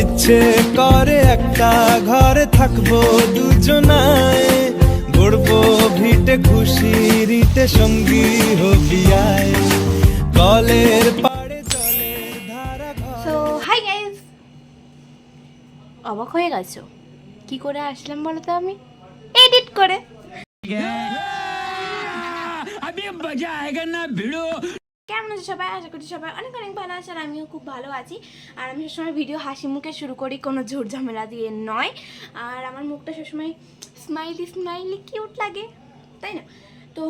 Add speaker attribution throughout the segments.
Speaker 1: ইচ্ছে করে একটা ঘরে থাকব দুজনায় গড়বো ভিটে খুশিরিতে সঙ্গী হবিয়ায় কলের পাড়ে চলে ধারা
Speaker 2: সো হাই অবাক হয়ে গেছো? কি করে আসলাম বলো তো আমি? এডিট করে। কেমন আছে সবাই? আশা করছি সবাই অনেক অনেক ভালো আছে আর আমিও খুব ভালো আছি। আর আমি সবসময় ভিডিও হাসি মুখে শুরু করি, কোনো ঝোর ঝামেলা দিয়ে নয়। আর আমার মুখটা সবসময় স্মাইলি স্মাইলি কিউট লাগে, তাই না? তো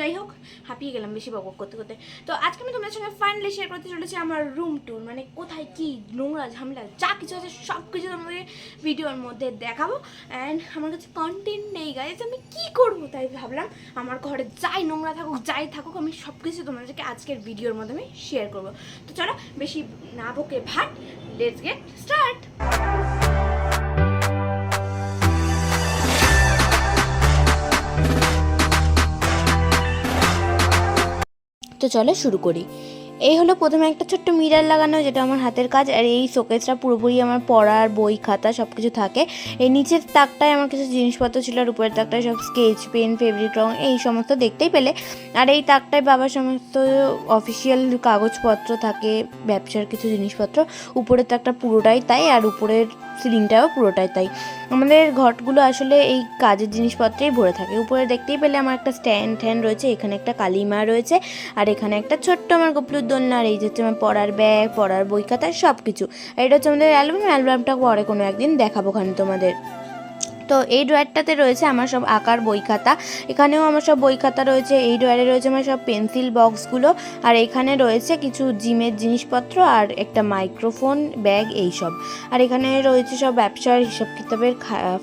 Speaker 2: যাই হোক, হাঁপিয়ে গেলাম বেশি বক করতে করতে। তো আজকে আমি তোমাদের সঙ্গে ফাইনালি শেয়ার করতে চলেছি আমার রুম ট্যুর মানে কোথায় কি নোংরা ঝামেলা, যা কিছু আছে সব কিছু তোমাদের ভিডিওর মধ্যে দেখাবো। অ্যান্ড আমার কাছে কন্টেন্ট নেই গাইজ আমি কি করব তাই ভাবলাম, আমার ঘরে যাই নোংরা থাকুক, যাই থাকুক, আমি সব কিছু তোমাদেরকে আজকের ভিডিওর মাধ্যমে শেয়ার করব। তো চলো, বেশি না বকে ভাট লেটস গেট স্টার্ট তো চলো শুরু করি। এই হলো প্রথমে একটা ছোট্ট মিরার লাগানো যেটা আমার হাতের কাজ, আর এই শোকেসটা পুরোপুরি আমার পড়ার বই, খাতা সব কিছু থাকে। এই নিচের তাকটায় আমার কিছু জিনিসপত্র ছিল, আর উপরের তাকটায় সব স্কেচ, পেন, ফেব্রিক রং, এই সমস্ত দেখতেই পেলে। আর এই তাকটায় বাবার সমস্ত অফিসিয়াল কাগজপত্র থাকে, ব্যবসার কিছু জিনিসপত্র। উপরের তাকটা পুরোটাই তাই, আর উপরের সিলিংটাও পুরোটাই তাই। আমাদের ঘটগুলো আসলে এই কাজের জিনিসপত্রেই ভরে থাকে। উপরে দেখতেই পেলে আমার একটা স্ট্যান্ড ট্যান্ড রয়েছে, এখানে একটা কালিমা রয়েছে, আর এখানে একটা ছোট্ট আমার গপলুর দোলনা আর এই হচ্ছে আমার পড়ার ব্যাগ, পড়ার বই খাতা সব কিছু এটা হচ্ছে আমাদের অ্যালবাম অ্যালবামটা পরে কোনো একদিন দেখাবো খান তোমাদের। তো এই ড্রয়ারটাতে রয়েছে আমার সব আঁকার বই খাতা। এখানেও আমার সব বই খাতা রয়েছে, এই ড্রয়ারে রয়েছে আমার সব পেন্সিল বক্সগুলো। আর এখানে রয়েছে কিছু জিমের জিনিসপত্র আর একটা মাইক্রোফোন, ব্যাগ, এই সব। আর এখানে রয়েছে সব ব্যবসার হিসাব কিতাবের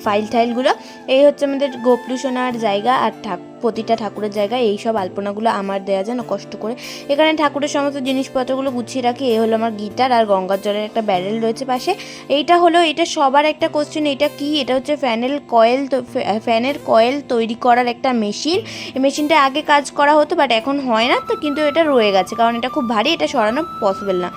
Speaker 2: ফাইল টাইলগুলো এই হচ্ছে আমাদের গোপলু সোনার জায়গা আর ঠাক প্রতিটা ঠাকুরের জায়গায় এই সব আলপনাগুলো আমার দেওয়া যেন কষ্ট করে। এখানে ঠাকুরের সমস্ত জিনিসপত্রগুলো গুছিয়ে রাখি। এই হলো আমার গিটার আর গঙ্গার জলের একটা ব্যারেল রয়েছে পাশে। এইটা হলো, এটা সবার একটা কোশ্চেন এটা কি? এটা হচ্ছে ফ্যানেল কয়েল ফ্যানের কয়েল তৈরি করার একটা মেশিন এই মেশিনটা আগে কাজ করা হতো বাট এখন হয় না তো, কিন্তু এটা রয়ে গেছে, কারণ এটা খুব ভারী, এটা সরানো পসিবল না।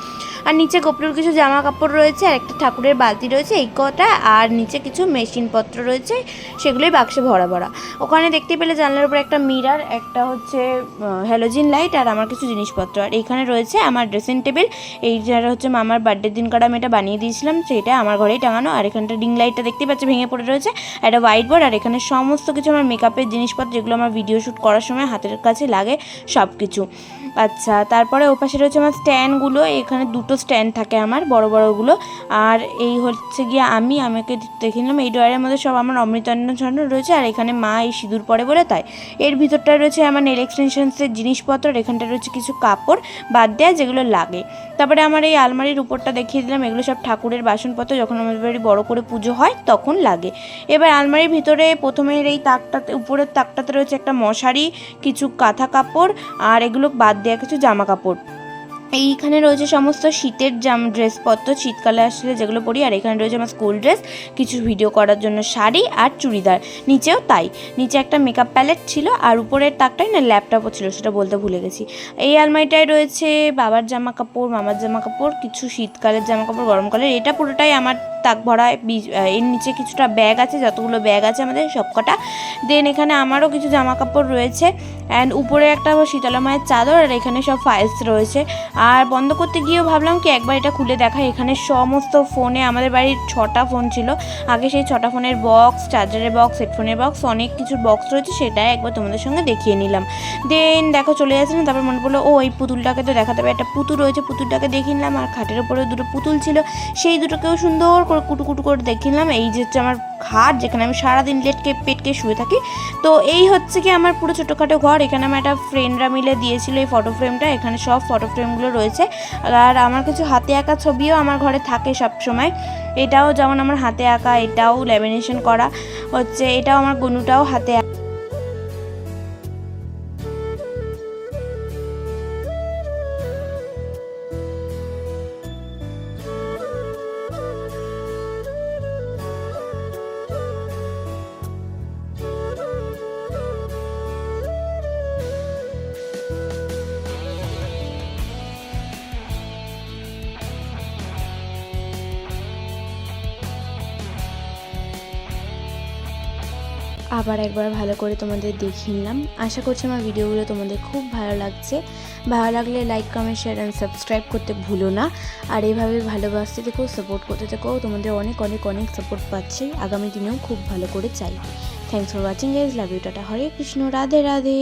Speaker 2: আর নিচে গোপলুর কিছু জামা কাপড় রয়েছে, আর একটা ঠাকুরের বালতি রয়েছে, এই কটা, আর নিচে কিছু মেশিনপত্র রয়েছে, সেগুলোই বাক্সে ভরা ভরা। ওখানে দেখতে পেলে জানলার উপরে একটা মিরার, একটা হচ্ছে হ্যালোজিন লাইট আর আমার কিছু জিনিসপত্র। আর এখানে রয়েছে আমার ড্রেসিং টেবিল এই যারা হচ্ছে মামার বার্থডে দিন কাটা আমি এটা বানিয়ে দিয়েছিলাম, সেটা আমার ঘরেই টাঙানো। আর এখানটা রিং লাইটটা দেখতে পাচ্ছি, ভেঙে পড়ে রয়েছে। একটা হোয়াইট বোর্ড আর এখানে সমস্ত কিছু আমার মেকআপের জিনিসপত্র, যেগুলো আমার ভিডিও শ্যুট করার সময় হাতের কাছে লাগে সব কিছু আচ্ছা তারপরে ওপাশে রয়েছে আমার স্ট্যান্ডগুলো, এখানে দুটো স্ট্যান্ড থাকে আমার, বড় বড়গুলো। আর এই হচ্ছে গিয়ে আমি আমাকে দেখে নিলাম, এই ডয়ারের মধ্যে সব আমার অমৃতান্ন ছন্ন রয়েছে, আর এখানে মা এই সিঁদুর পরে বলে তাই। এর ভিতরটায় রয়েছে আমার নেল এক্সটেনশনসের জিনিসপত্র এখানটা রয়েছে কিছু কাপড় বাদ দেওয়া যেগুলো লাগে। তারপরে আমার এই আলমারির উপরটা দেখিয়ে দিলাম, এগুলো সব ঠাকুরের বাসনপত্র, যখন আমাদের বাড়ি বড় করে পুজো হয় তখন লাগে। এবার আলমারির ভিতরে প্রথমের এই তাকটাতে, উপরের তাকটাতে রয়েছে একটা মশারি, কিছু কাঁথা কাপড়, আর এগুলো বাদ দেওয়া কিছু জামা কাপড় এইখানে রয়েছে সমস্ত শীতের জাম ড্রেসপত্র, শীতকালে আসলে যেগুলো পরি, আর এখানে রয়েছে আমার স্কুল ড্রেস কিছু ভিডিও করার জন্য শাড়ি আর চুড়িদার। নিচেও তাই। নিচে একটা মেকআপ প্যালেট ছিল, আর উপরের তাকটাই না ল্যাপটপও ছিল, সেটা বলতে ভুলে গেছি। এই আলমারিটায় রয়েছে বাবার জামা কাপড় মামার জামা কাপড় কিছু শীতকালের জামা কাপড় গরমকালের, এটা পুরোটাই আমার তাক ভরা এর নিচে কিছুটা ব্যাগ আছে, যতগুলো ব্যাগ আছে আমাদের সবকটা। দেন এখানে আমারও কিছু জামা কাপড় রয়েছে অ্যান্ড উপরে একটা শীতলা মায়ের চাদর আর এখানে সব ফাইলস রয়েছে। আর বন্ধ করতে গিয়েও ভাবলাম কি একবার এটা খুলে দেখা এখানে সমস্ত ফোনে, আমাদের বাড়ির ছটা ফোন ছিল। আগে সেই ছটা ফোনের বক্স চার্জারের বক্স হেডফোনের বক্স অনেক কিছু বক্স রয়েছে, সেটাই একবার তোমাদের সঙ্গে দেখিয়ে নিলাম। দেন দেখো চলে যাচ্ছে না তারপর মনে পড়ল, ও, এই পুতুলটাকে তো দেখাতে হবে। একটা পুতুল রয়েছে, পুতুলটাকে দেখে নিলাম। আর খাটের উপরে দুটো পুতুল ছিল। সেই দুটোকেও সুন্দর করে কুটু কুটু করে দেখে নিলাম এই যে হচ্ছে আমার খাট যেখানে আমি সারাদিন লেটকে পেটকে শুয়ে থাকি। তো এই হচ্ছে কি আমার পুরো ছোটোখাটো ঘর। এখানে আমার একটা ফ্রেন্ডরা মিলে দিয়েছিল এই ফটো ফ্রেমটা এখানে সব ফটো ফ্রেমগুলো রয়েছে। আর আমার কিছু হাতে আঁকা ছবিও আমার ঘরে থাকে সব সময় এটাও যেমন আমার হাতে আঁকা, এটাও ল্যামিনেশন করা। হচ্ছে এটাও আমার গনুটাও হাতে আঁকা। আবার একবার ভালো করে তোমাদের দেখিয়ে নিলাম। আশা করছি আমার ভিডিওগুলো তোমাদের খুব ভালো লাগছে। ভালো লাগলে like comment share and subscribe করতে ভুলো না। আর এইভাবে ভালোবাসতে থেকেও সাপোর্ট করতে থেকেও তোমাদের অনেক অনেক অনেক সাপোর্ট পাচ্ছি। আগামী দিনেও খুব ভালো করে চাই thanks for watching guys love you tata, Hare Krishna, Radhe Radhe.